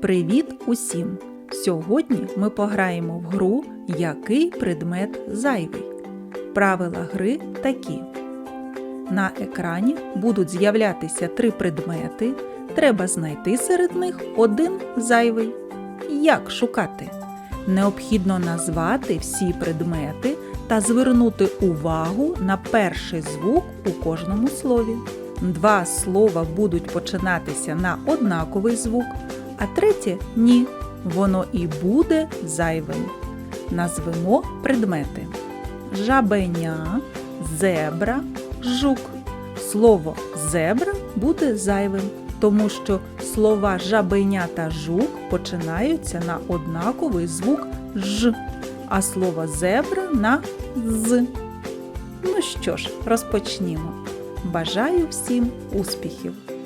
Привіт усім! Сьогодні ми пограємо в гру Який предмет зайвий. Правила гри такі. На екрані будуть з'являтися три предмети. Треба знайти серед них один зайвий. Як шукати? Необхідно назвати всі предмети та звернути увагу на перший звук у кожному слові. Два слова будуть починатися на однаковий звук, а третє ні. Воно і буде зайвим. Назвемо предмети: жабеня, зебра, жук. Слово зебра буде зайвим, тому що слова жабеня та жук починаються на однаковий звук ж, а слово зебра на з. Ну що ж, розпочнімо. Бажаю всім успіхів!